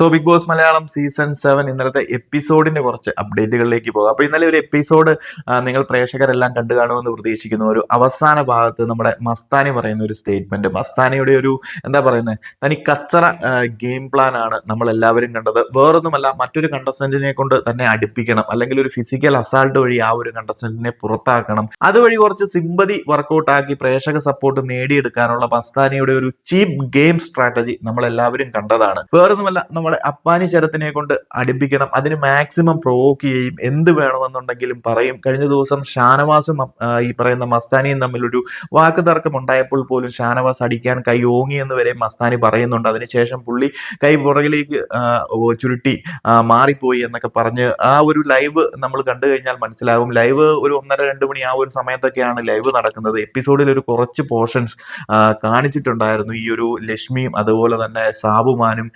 So Bigg Boss Malayalam season seven ഇന്നലത്തെ എപ്പിസോഡിന്റെ കുറച്ച് അപ്ഡേറ്റുകളിലേക്ക് പോകാം. അപ്പൊ ഇന്നലെ ഒരു എപ്പിസോഡ് നിങ്ങൾ പ്രേക്ഷകരെല്ലാം കണ്ടു കാണുമെന്ന് പ്രതീക്ഷിക്കുന്ന. ഒരു അവസാന ഭാഗത്ത് നമ്മുടെ മസ്താനി പറയുന്ന ഒരു സ്റ്റേറ്റ്മെന്റ് മസ്താനിയുടെ ഒരു എന്താ പറയുന്നത് തനി കച്ചറ ഗെയിം പ്ലാൻ ആണ് നമ്മൾ എല്ലാവരും കണ്ടത്. വേറൊന്നുമല്ല മറ്റൊരു കണ്ടസ്റ്റന്റിനെ കൊണ്ട് തന്നെ അടുപ്പിക്കണം. അല്ലെങ്കിൽ ഒരു ഫിസിക്കൽ അസാൾട്ട് വഴി ആ ഒരു കണ്ടസ്റ്റന്റിനെ പുറത്താക്കണം. അതുവഴി കുറച്ച് സിമ്പതി വർക്കൗട്ട് ആക്കി പ്രേക്ഷക സപ്പോർട്ട് നേടിയെടുക്കാനുള്ള മസ്താനിയുടെ ഒരു ചീപ്പ് ഗെയിം സ്ട്രാറ്റജി നമ്മൾ എല്ലാവരും കണ്ടതാണ്. വേറൊന്നുമല്ല നമ്മുടെ അപ്പാനി ശരത്തിനെ കൊണ്ട് അടുപ്പിക്കണം അതിന് മാക്സിമം പ്രൊവോക്ക് ചെയ്യും എന്ത് വേണമെന്നുണ്ടെങ്കിലും പറയും. കഴിഞ്ഞ ദിവസം ഷാനവാസും ഈ പറയുന്ന മസ്താനിയും തമ്മിലൊരു വാക്ക് തർക്കം ഉണ്ടായപ്പോൾ പോലും ഷാനവാസ് അടിക്കാൻ കൈ ഓങ്ങി എന്ന് വരെ മസ്താനി പറയുന്നുണ്ട്. അതിനുശേഷം പുള്ളി കൈ പുറകിലേക്ക് ചുരുട്ടി മാറിപ്പോയി എന്നൊക്കെ പറഞ്ഞ് ആ ഒരു ലൈവ് നമ്മൾ കണ്ടു കഴിഞ്ഞാൽ മനസ്സിലാകും. ലൈവ് ഒരു ഒന്നര രണ്ട് മണി ആ ഒരു സമയത്തൊക്കെയാണ് ലൈവ് നടക്കുന്നത്. എപ്പിസോഡിൽ ഒരു കുറച്ച് പോർഷൻസ് കാണിച്ചിട്ടുണ്ടായിരുന്നു. ഈ ഒരു ലക്ഷ്മിയും അതുപോലെ തന്നെ സാബുമാനും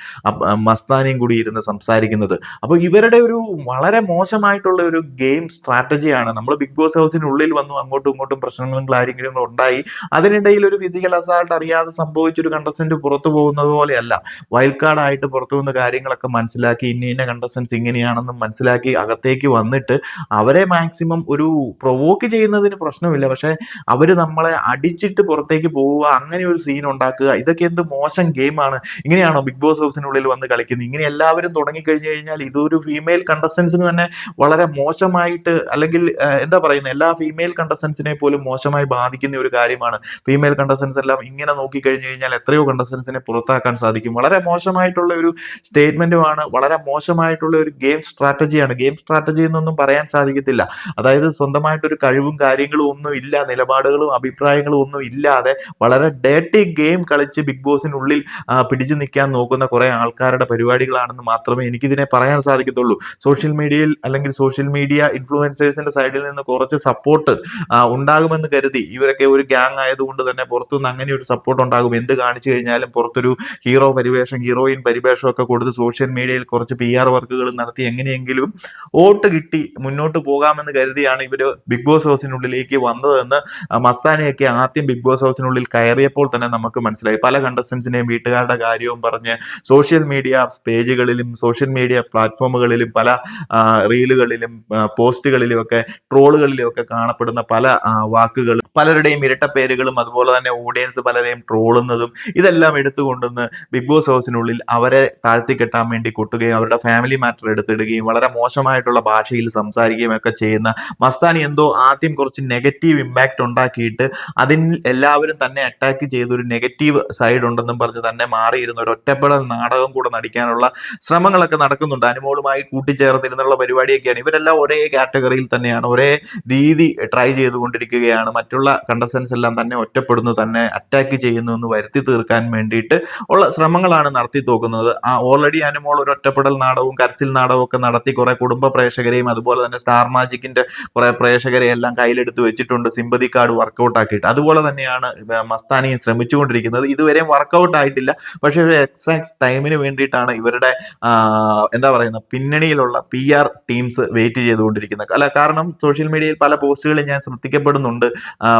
മസ്താനിയും കൂടി ഇരുന്ന് സംസാരിക്കുന്നത്. അപ്പോൾ ഇവരുടെ ഒരു വളരെ മോശമായിട്ടുള്ള ഒരു ഗെയിം സ്ട്രാറ്റജിയാണ് നമ്മൾ ബിഗ് ബോസ് ഹൗസിനുള്ളിൽ വന്നു അങ്ങോട്ടും ഇങ്ങോട്ടും പ്രശ്നങ്ങളും കാര്യങ്ങളും ഉണ്ടായി. അതിനിടയിൽ ഒരു ഫിസിക്കൽ അസാൾട്ട് അറിയാതെ സംഭവിച്ചൊരു കണ്ടസ്റ്റന്റ് പുറത്തു പോകുന്നത് പോലെയല്ല. വൈൽഡ് കാർഡായിട്ട് പുറത്തു വന്ന കാര്യങ്ങളൊക്കെ മനസ്സിലാക്കി ഇന്ന ഇന്ന കണ്ടസ്റ്റൻസ് ഇങ്ങനെയാണെന്നും മനസ്സിലാക്കി അകത്തേക്ക് വന്നിട്ട് അവരെ മാക്സിമം ഒരു പ്രൊവോക്ക് ചെയ്യുന്നതിന് പ്രശ്നമില്ല. പക്ഷെ അവർ നമ്മളെ അടിച്ചിട്ട് പുറത്തേക്ക് പോവുക അങ്ങനെ ഒരു സീൻ ഉണ്ടാക്കുക ഇതൊക്കെ എന്ത് മോശം ഗെയിമാണ് ഇങ്ങനെയാണോ ബിഗ് ബോസ് ഹൗസിനുള്ളിൽ വന്ന് കളിക്കുന്നത്? ഇങ്ങനെ എല്ലാവരും തുടങ്ങിക്കഴിഞ്ഞു കഴിഞ്ഞാൽ ഇതൊരു ഫീമെയിൽ കണ്ടസ്റ്റൻസിന് തന്നെ വളരെ മോശമായിട്ട് അല്ലെങ്കിൽ എന്താ പറയുന്നത് എല്ലാ ഫീമെയിൽ കണ്ടസ്റ്റൻസിനെ പോലും മോശമായി ബാധിക്കുന്ന ഒരു കാര്യമാണ്. ഫീമെയിൽ കണ്ടസ്റ്റൻസ് എല്ലാം ഇങ്ങനെ നോക്കിക്കഴിഞ്ഞു കഴിഞ്ഞാൽ എത്രയോ കണ്ടസ്റ്റൻസിനെ പുറത്താക്കാൻ സാധിക്കും. വളരെ മോശമായിട്ടുള്ള ഒരു സ്റ്റേറ്റ്മെന്റുമാണ് വളരെ മോശമായിട്ടുള്ള ഒരു ഗെയിം സ്ട്രാറ്റജിയാണ് ഗെയിം സ്ട്രാറ്റജി എന്നൊന്നും പറയാൻ സാധിക്കത്തില്ല. അതായത് സ്വന്തമായിട്ടൊരു കഴിവും കാര്യങ്ങളും ഒന്നും ഇല്ല നിലപാടുകളും അഭിപ്രായങ്ങളും ഒന്നും ഇല്ലാതെ വളരെ ഡേട്ടി ഗെയിം കളിച്ച് ബിഗ് ബോസിനുള്ളിൽ പിടിച്ചു നിൽക്കാൻ നോക്കുന്ന കുറെ ആൾക്കാരുടെ പരിപാടികളാണെന്ന് മാത്രമേ എനിക്കിതിനെ പറയാൻ സാധിക്കത്തുള്ളൂ. സോഷ്യൽ മീഡിയയിൽ അല്ലെങ്കിൽ സോഷ്യൽ മീഡിയ ഇൻഫ്ലുവൻസേഴ്സിന്റെ സൈഡിൽ നിന്ന് കുറച്ച് സപ്പോർട്ട് ഉണ്ടാകുമെന്ന് കരുതി ഇവരൊക്കെ ഒരു ഗ്യാങ് ആയതുകൊണ്ട് തന്നെ പുറത്തുനിന്ന് അങ്ങനെ ഒരു സപ്പോർട്ട് ഉണ്ടാകും. എന്ത് കാണിച്ചു കഴിഞ്ഞാലും പുറത്തൊരു ഹീറോ പരിവേഷം ഹീറോയിൻ പരിവേഷം ഒക്കെ കൊടുത്ത് സോഷ്യൽ മീഡിയയിൽ കുറച്ച് പി ആർ വർക്കുകൾ നടത്തി എങ്ങനെയെങ്കിലും വോട്ട് കിട്ടി മുന്നോട്ട് പോകാമെന്ന് കരുതിയാണ് ഇവർ ബിഗ് ബോസ് ഹൗസിനുള്ളിലേക്ക് വന്നതെന്ന് മസ്താനയൊക്കെ ആദ്യം ബിഗ് ബോസ് ഹൗസിനുള്ളിൽ കയറിയപ്പോൾ തന്നെ നമുക്ക് മനസ്സിലായി. പല കണ്ടസ്റ്റൻസിനെയും വീട്ടുകാരുടെ കാര്യവും പറഞ്ഞ് സോഷ്യൽ മീഡിയ പേജുകളിലും സോഷ്യൽ മീഡിയ പ്ലാറ്റ്ഫോമുകളിലും പല റീലുകളിലും പോസ്റ്റുകളിലും ഒക്കെ ട്രോളുകളിലും ഒക്കെ കാണപ്പെടുന്ന പല വാക്കുകളും പലരുടെയും ഇരട്ട പേരുകളും അതുപോലെ തന്നെ ഓഡിയൻസ് പലരെയും ട്രോളുന്നതും ഇതെല്ലാം എടുത്തുകൊണ്ടുവന്ന് ബിഗ് ബോസ് ഹൗസിനുള്ളിൽ അവരെ താഴ്ത്തിക്കെട്ടാൻ വേണ്ടി കൊട്ടുകയും അവരുടെ ഫാമിലി മാറ്റർ എടുത്തിടുകയും വളരെ മോശമായിട്ടുള്ള ഭാഷയിൽ സംസാരിക്കുകയും ഒക്കെ ചെയ്യുന്ന മസ്താനി എന്തോ ആദ്യം കുറച്ച് നെഗറ്റീവ് ഇമ്പാക്റ്റ് ഉണ്ടാക്കിയിട്ട് അതിൽ എല്ലാവരും തന്നെ അറ്റാക്ക് ചെയ്ത ഒരു നെഗറ്റീവ് സൈഡ് ഉണ്ടെന്നും പറഞ്ഞ് തന്നെ മാറിയിരുന്ന ഒരു ഒറ്റപ്പെടൽ നാടകം കൂടെ നടിക്കാനുള്ള ശ്രമങ്ങളൊക്കെ നടക്കുന്നുണ്ട്. അനുമോളുമായി കൂട്ടിച്ചേർന്നിരുന്നുള്ള പരിപാടിയൊക്കെയാണ്. ഇവരെല്ലാം ഒരേ കാറ്റഗറിയിൽ തന്നെയാണ്. ഒരേ രീതി ട്രൈ ചെയ്തുകൊണ്ടിരിക്കുകയാണ്. മറ്റുള്ള കണ്ടസ്റ്റൻസ് എല്ലാം തന്നെ ഒറ്റപ്പെടുന്നു തന്നെ അറ്റാക്ക് ചെയ്യുന്നു എന്ന് വരുത്തി തീർക്കാൻ വേണ്ടിയിട്ട് ഉള്ള ശ്രമങ്ങളാണ് നടത്തി തോക്കുന്നത്. ആ ഓൾറെഡി അനുമോൾ ഒരു ഒറ്റപ്പെടൽ നാടകവും കരച്ചിൽ നാടകവും ഒക്കെ നടത്തി കുറെ കുടുംബ പ്രേക്ഷകരെയും അതുപോലെ തന്നെ സ്റ്റാർ മാജിക്കിന്റെ കുറെ പ്രേക്ഷകരെ എല്ലാം കയ്യിലെടുത്ത് വെച്ചിട്ടുണ്ട്. സിമ്പതി കാർഡ് വർക്കൗട്ട് ആക്കിയിട്ട്. അതുപോലെ തന്നെയാണ് മസ്താനിയും ശ്രമിച്ചുകൊണ്ടിരിക്കുന്നത്. ഇതുവരെയും വർക്കൗട്ട് ആയിട്ടില്ല. പക്ഷേ ഒരു എക്സാക്ട് ടൈമിന് വേണ്ടിയിട്ടാണ് ഇവരുടെ എന്താ പറയുന്ന പിന്നണിയിലുള്ള പി ആർ ടീംസ് വെയിറ്റ് ചെയ്തുകൊണ്ടിരിക്കുന്നത്. അല്ല കാരണം സോഷ്യൽ മീഡിയയിൽ പല പോസ്റ്റുകളിൽ ഞാൻ ശ്രദ്ധിക്കപ്പെടുന്നുണ്ട്.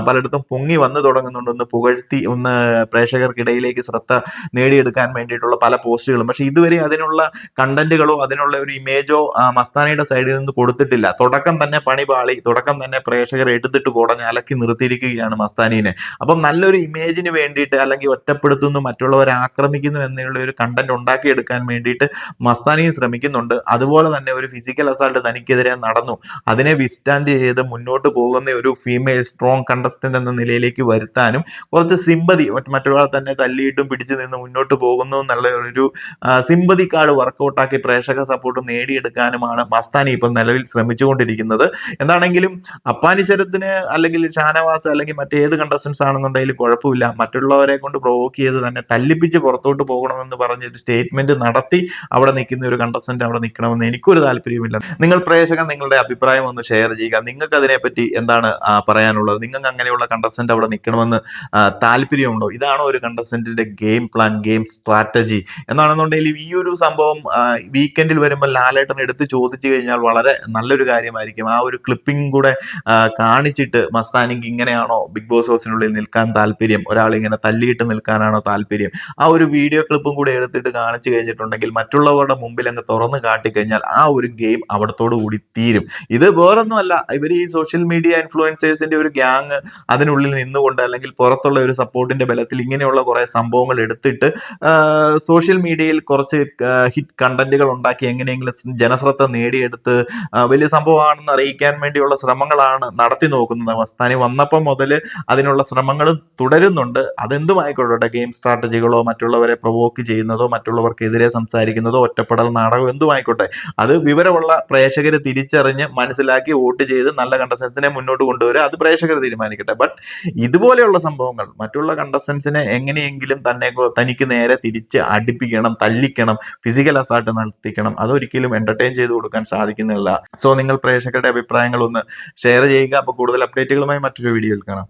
പലയിടത്തും പൊങ്ങി വന്നു തുടങ്ങുന്നുണ്ട്. ഒന്ന് പുകഴ്ത്തി ഒന്ന് പ്രേക്ഷകർക്കിടയിലേക്ക് ശ്രദ്ധ നേടിയെടുക്കാൻ വേണ്ടിയിട്ടുള്ള പല പോസ്റ്റുകളും പക്ഷെ ഇതുവരെ അതിനുള്ള കണ്ടന്റുകളോ അതിനുള്ള ഒരു ഇമേജോ മസ്താനയുടെ സൈഡിൽ നിന്ന് കൊടുത്തിട്ടില്ല. തുടക്കം തന്നെ പണി പാളി തുടക്കം തന്നെ പ്രേക്ഷകർ എടുത്തിട്ട് കുടഞ്ഞ് അലക്കി നിർത്തിയിരിക്കുകയാണ് മസ്താനീനെ. അപ്പം നല്ലൊരു ഇമേജിന് വേണ്ടിയിട്ട് അല്ലെങ്കിൽ ഒറ്റപ്പെടുത്തുന്നു മറ്റുള്ളവരെ ആക്രമിക്കുന്നു എന്നുള്ള ഒരു കണ്ടന്റ് ഉണ്ടാക്കിയെടുക്കാൻ വേണ്ടിയിട്ട് മസ്താനിയും ശ്രമിക്കുന്നുണ്ട്. അതുപോലെ തന്നെ ഒരു ഫിസിക്കൽ അസാൾട്ട് തനിക്കെതിരെ നടന്നു. അതിനെ വിസ്റ്റാൻഡ് ചെയ്ത് മുന്നോട്ട് പോകുന്ന ഒരു ഫീമെയിൽ സ്ട്രോങ് കണ്ടസ്റ്റന്റ് എന്ന നിലയിലേക്ക് വരുത്താനും കുറച്ച് സിമ്പതി മറ്റൊരാളെ തന്നെ തല്ലിയിട്ടും പിടിച്ചു നിന്ന് മുന്നോട്ട് പോകുന്നു എന്നുള്ള ഒരു സിമ്പതി കാർഡ് വർക്കൗട്ടാക്കി പ്രേക്ഷക സപ്പോർട്ട് നേടിയെടുക്കാനുമാണ് മസ്താനി ഇപ്പം നിലവിൽ ശ്രമിച്ചുകൊണ്ടിരിക്കുന്നത്. എന്താണെങ്കിലും അപ്പാനിശ്വരത്തിന് അല്ലെങ്കിൽ ഷാനവാസ് അല്ലെങ്കിൽ മറ്റേത് കണ്ടസ്റ്റൻസ് ആണെന്നുണ്ടെങ്കിൽ കുഴപ്പമില്ല. മറ്റുള്ളവരെ കൊണ്ട് പ്രൊവോക്ക് ചെയ്ത് തന്നെ തല്ലിപ്പിച്ച് പുറത്തോട്ട് പോകണമെന്ന് പറഞ്ഞൊരു സ്റ്റേറ്റ്മെന്റ് നടത്തി അവിടെ നിൽക്കുന്ന ഒരു കണ്ടസ്റ്റന്റ് അവിടെ നിൽക്കണമെന്ന് എനിക്കൊരു താല്പര്യമില്ല നിങ്ങൾ പ്രേക്ഷകർ നിങ്ങളുടെ അഭിപ്രായം ഒന്ന് ഷെയർ ചെയ്യുക. നിങ്ങൾക്ക് അതിനെപ്പറ്റി എന്താണ് പറയാനുള്ളത്? നിങ്ങൾക്ക് അങ്ങനെയുള്ള കണ്ടസ്റ്റന്റ് അവിടെ നിൽക്കണമെന്ന് താല്പര്യമുണ്ടോ? ഇതാണോ ഒരു കണ്ടസ്റ്റന്റിന്റെ ഗെയിം പ്ലാൻ ഗെയിം സ്ട്രാറ്റജി എന്നാണെന്നുണ്ടെങ്കിൽ ഈ ഒരു സംഭവം വീക്കെൻഡിൽ വരുമ്പോൾ ലാലേട്ടൻ എടുത്ത് ചോദിച്ചു കഴിഞ്ഞാൽ വളരെ നല്ലൊരു കാര്യമായിരിക്കും. ആ ഒരു ക്ലിപ്പിംഗ് കൂടെ കാണിച്ചിട്ട് മസ്താനിക്ക് ഇങ്ങനെയാണോ ബിഗ് ബോസ് ഹൗസിനുള്ളിൽ നിൽക്കാൻ താല്പര്യം? ഒരാൾ ഇങ്ങനെ തല്ലിയിട്ട് നിൽക്കാനാണോ താല്പര്യം? ആ ഒരു വീഡിയോ ക്ലിപ്പും കൂടെ എടുത്തിട്ട് കാണിച്ചു കഴിഞ്ഞിട്ട് ചെയ്തിട്ടുണ്ടെങ്കിൽ മറ്റുള്ളവരുടെ മുമ്പിൽ അങ്ങ് തുറന്ന് കാട്ടിക്കഴിഞ്ഞാൽ ആ ഒരു ഗെയിം അവിടത്തോടു കൂടി തീരും. ഇത് വേറൊന്നുമല്ല. ഇവർ ഈ സോഷ്യൽ മീഡിയ ഇൻഫ്ലുവൻസേഴ്സിന്റെ ഒരു ഗ്യാങ് അതിനുള്ളിൽ നിന്നുകൊണ്ട് അല്ലെങ്കിൽ പുറത്തുള്ള ഒരു സപ്പോർട്ടിന്റെ ബലത്തിൽ ഇങ്ങനെയുള്ള കുറെ സംഭവങ്ങൾ എടുത്തിട്ട് സോഷ്യൽ മീഡിയയിൽ കുറച്ച് ഹിറ്റ് കണ്ടന്റുകൾ ഉണ്ടാക്കി എങ്ങനെയെങ്കിലും ജനശ്രദ്ധ നേടിയെടുത്ത് വലിയ സംഭവമാണെന്ന് അറിയിക്കാൻ വേണ്ടിയുള്ള ശ്രമങ്ങളാണ് നടത്തി നോക്കുന്നത്. മസ്താനി വന്നപ്പോൾ മുതൽ അതിനുള്ള ശ്രമങ്ങൾ തുടരുന്നുണ്ട്. അതെന്തുമായിക്കൊള്ളട്ടെ? ഗെയിം സ്ട്രാറ്റജികളോ മറ്റുള്ളവരെ പ്രൊവോക്ക് ചെയ്യുന്നതോ മറ്റുള്ളവർക്കെതിരെ സംസാരിക്കുന്നതോ ഒറ്റപ്പെടൽ നാടകം എന്തുമായിക്കോട്ടെ. അത് വിവരമുള്ള പ്രേക്ഷകർ തിരിച്ചറിഞ്ഞ് മനസ്സിലാക്കി വോട്ട് ചെയ്ത് നല്ല കണ്ടസ്റ്റൻസിനെ മുന്നോട്ട് കൊണ്ടുവരിക അത് പ്രേക്ഷകർ തീരുമാനിക്കട്ടെ. ബട്ട് ഇതുപോലെയുള്ള സംഭവങ്ങൾ മറ്റുള്ള കണ്ടസ്റ്റൻസിനെ എങ്ങനെയെങ്കിലും തന്നെ തനിക്ക് നേരെ തിരിച്ച് അടുപ്പിക്കണം തല്ലിക്കണം ഫിസിക്കൽ അസാർട്ട് നടത്തിക്കണം അതൊരിക്കലും എന്റർടൈൻ ചെയ്ത് കൊടുക്കാൻ സാധിക്കുന്നില്ല. സോ നിങ്ങൾ പ്രേക്ഷകരുടെ അഭിപ്രായങ്ങൾ ഒന്ന് ഷെയർ ചെയ്യുക. അപ്പോൾ കൂടുതൽ അപ്ഡേറ്റുകളുമായി മറ്റൊരു വീഡിയോയിൽ കാണാം.